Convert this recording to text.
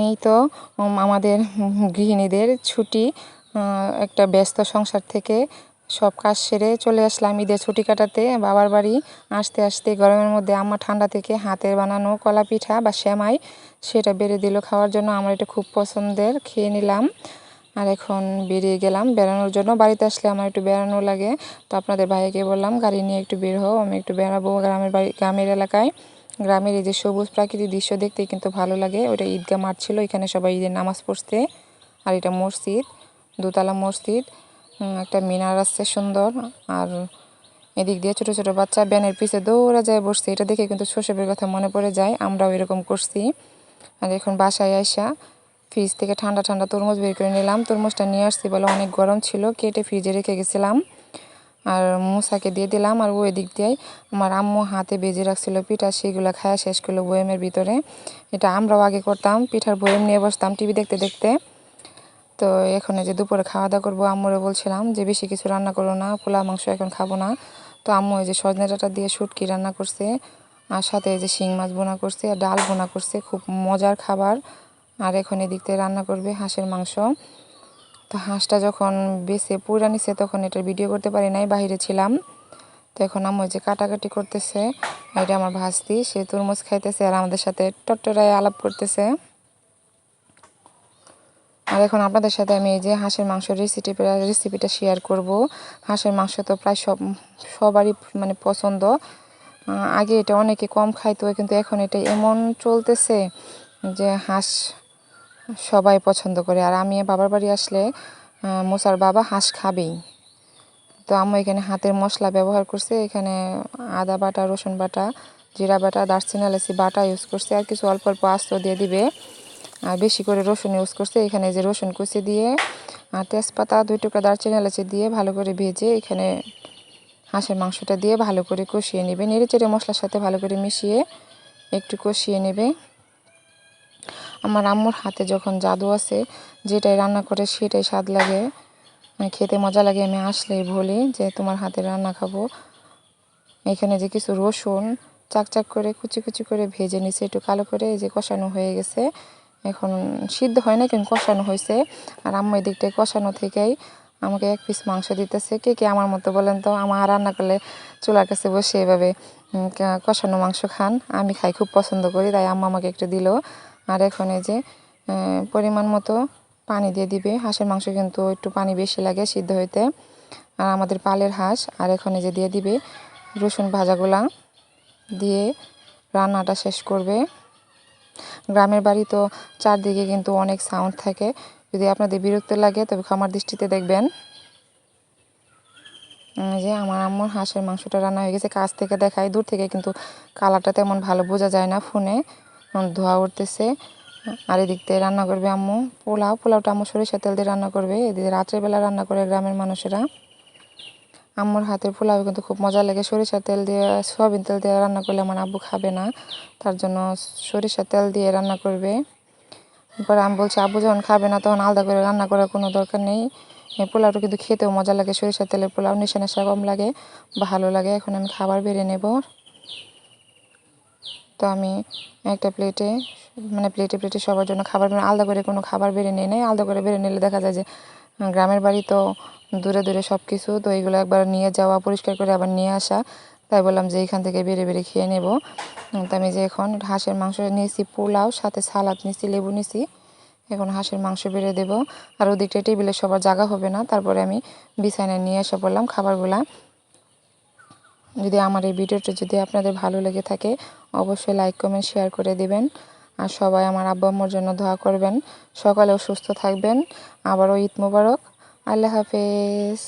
এই তো আমাদের গৃহিণীদের ছুটি একটা ব্যস্ত সংসার থেকে সব কাজ সেরে চলে আসলাম ঈদের ছুটি কাটাতে, বাবার বাড়ি আসতে আসতে গরমের মধ্যে আম্মা ঠান্ডা থেকে হাতের বানানো কলা পিঠা বা সেমাই সেটা বেড়ে দিল খাওয়ার জন্য, আমার এটা খুব পছন্দের, খেয়ে নিলাম। আর এখন বেরিয়ে গেলাম বেড়ানোর জন্য, বাড়িতে আসলে আমার একটু বেড়ানো লাগে। তো আপনাদের ভাইকে বললাম, গাড়ি নিয়ে একটু বের হও, আমি একটু বেড়াবো গ্রামের বাড়ি, গ্রামের এলাকায়। গ্রামের এই যে সবুজ প্রাকৃতিক দৃশ্য দেখতে কিন্তু ভালো লাগে। ওটা ঈদগাহ মাঠ ছিল এখানে সবাই ঈদের নামাজ পড়তে আর এটা মসজিদ, দোতলা মসজিদ একটা মিনার আছে সুন্দর। আর এদিক দিয়ে ছোট ছোট বাচ্চা ব্যানের পিছে দৌড়া যায়, বসছে। এটা দেখে কিন্তু শৈশবের কথা মনে পড়ে যায়, আমরাও এরকম করছি। আর এখন বাসায় আইসা ফ্রিজ থেকে ঠান্ডা ঠান্ডা তরমুজ বের করে নিলাম। তরমুজটা নিয়ে আসছি বলে অনেক গরম ছিল, কেটে ফ্রিজে রেখে গেছিলাম। আর মুসাকে দিয়ে দিলাম আর ওই দিক দিয়ে আমার আম্মু হাতে বেজে রাখছিল পিঠা, সেগুলো খাওয়া শেষ করল বয়েমের ভিতরে। এটা আমরাও আগে করতাম, পিঠার বয়েম নিয়ে বসতাম টিভি দেখতে দেখতে। তো এখন যে দুপুরে খাওয়া দাওয়া করব, আম্মুরে বলছিলাম যে বেশি কিছু রান্না করো না, পোলা মাংস এখন খাব না। তো আম্মু এই যে সজনে ডাঁটা দিয়ে শুটকি রান্না করছে, আর সাথে যে শিং মাছ বোনা করছে, আর ডাল বোনা করছে, খুব মজার খাবার। আর এখন এদিক থেকে রান্না করবে হাঁসের মাংস। তো হাঁসটা যখন বেছে পুরা নিছে, তখন এটা ভিডিও করতে পারি নাই বাইরে ছিলাম। তো এখন এই যে কাটাকাটি করতেছে এটা আমার ভাস্তি, সে তরমুজ খাইতেছে আর আমাদের সাথে টট্টরায় আলাপ করতেছে। আর এখন আপনাদের সাথে আমি এই যে হাঁসের মাংসের রেসিপি রেসিপিটা শেয়ার করব। হাঁসের মাংস তো প্রায় সব, সবারই মানে পছন্দ। আগে এটা অনেকে কম খাইতো, কিন্তু এখন এটা এমন চলতেছে যে হাঁস সবাই পছন্দ করে। আর আমি বাবার বাড়ি আসলে মোসার বাবা হাঁস খাবেই। তো আমি এখানে হাতের মশলা ব্যবহার করছে, এখানে আদা বাটা, রসুন বাটা, জিরা বাটা, দারচিনি, এলাচি বাটা ইউজ করছে। আর কিছু অল্প অল্প আস্ত দিয়ে দিবে। আর বেশি করে রসুন ইউজ করছে। এখানে যে রসুন কুচি দিয়ে আর তেজপাতা, দুই টুকরা দারচিনি, এলাচি দিয়ে ভালো করে ভেজে এখানে হাঁসের মাংসটা দিয়ে ভালো করে কষিয়ে নেবে। নেড়ে চেড়ে মশলার সাথে ভালো করে মিশিয়ে একটু কষিয়ে নেবে। আমার আম্মুর হাতে যখন জাদু আছে, যেটাই রান্না করে সেটাই স্বাদ লাগে। মানে খেতে মজা লাগে, আমি আসলেই বলি যে তোমার হাতে রান্না খাব। এখানে যে কিছু রসুন চাকচাক করে, কুচি কুচি করে ভেজে নিছে, একটু কালো করে এই যে কষানো হয়ে গেছে। এখন সিদ্ধ হয় না, কিন্তু কষানো হয়েছে। আর আম্মু এই দিকটায় কষানো থেকেই আমাকে এক পিস মাংস দিতেছে। কে কে আমার মতো বলেন তো, আমার রান্না করলে চুলার কাছে বসে এভাবে কষানো মাংস খান। আমি খাই খুব পছন্দ করি, তাই আম্মা আমাকে একটু দিল। আর এখন এই যে পরিমাণ মতো পানি দিয়ে দিবে। হাঁসের মাংস কিন্তু একটু পানি বেশি লাগে সিদ্ধ হইতে। আর আমাদের পালের হাঁস, আর এখন যে দিয়ে দিবে রসুন ভাজাগুলা। দিয়ে রান্নাটা শেষ করবে। গ্রামের বাড়ি তো চারদিকে কিন্তু অনেক সাউন্ড থাকে। যদি আপনাদের বিরক্ত লাগে, তবে খামার দৃষ্টিতে দেখবেন। যে আমার আম্মুর হাঁসের মাংসটা রান্না হয়ে গেছে। কাছ থেকে দেখায়, দূর থেকে কিন্তু কালারটা তেমন ভালো বোঝা যায় না ফোনে। ধোয়া উঠতেছে। আর এদিক থেকে রান্না করবে আম্মু। পোলাও, পোলাওটা আম্মু সরিষা তেল দিয়ে রান্না করবে। এদিকে রাত্রেবেলা রান্না করে গ্রামের মানুষেরা। আম্মুর হাতের পোলাও কিন্তু খুব মজা লাগে। সরিষা তেল দিয়ে, সয়াবিন তেল দিয়ে রান্না করলে আমার আব্বু খাবে না। তার জন্য সরিষা তেল দিয়ে রান্না করবে। এরপর আমি বলছি, আব্বু যখন খাবে না তখন আলাদা করে রান্না করার কোনো দরকার নেই। পোলাওটা কিন্তু খেতেও মজা লাগে। সরিষার তেলের পোলাও নেশা নেশা কম লাগে। ভালো লাগে। এখন আমি খাবার বেড়ে নেব। তো আমি একটা প্লেটে মানে প্লেটে প্লেটে সবার জন্য খাবার বেড়ে- আলাদা করে কোনো খাবার বেড়ে নিয়ে নেই। আলাদা করে বেড়ে নিলে দেখা যায় যে গ্রামের বাড়ি তো দূরে দূরে সব কিছু তো এইগুলো একবার নিয়ে যাওয়া, পরিষ্কার করে আবার নিয়ে আসা। তাই বললাম যে এইখান থেকে বেড়ে বেড়ে খেয়ে নেব। তো আমি যে এখন হাঁসের মাংস নিয়েছি, পোলাও, সাথে সালাদ নিয়েছি লেবু নিয়েছি এখন হাঁসের মাংস বেড়ে দেবো। আর ওদিকটা টেবিলে সবার জায়গা হবে না, তারপরে আমি বিছানায় নিয়ে এসে পড়লাম খাবারগুলা। যদি আমার এই ভিডিওটা যদি আপনাদের ভালো লেগে থাকে অবশ্যই লাইক কমেন্ট শেয়ার করে দিবেন। আর সবাই আমার আব্বা আম্মুর জন্য দোয়া করবেন। সকালেও সুস্থ থাকবেন। আবারও ঈদ মোবারক। আল্লাহ হাফেজ।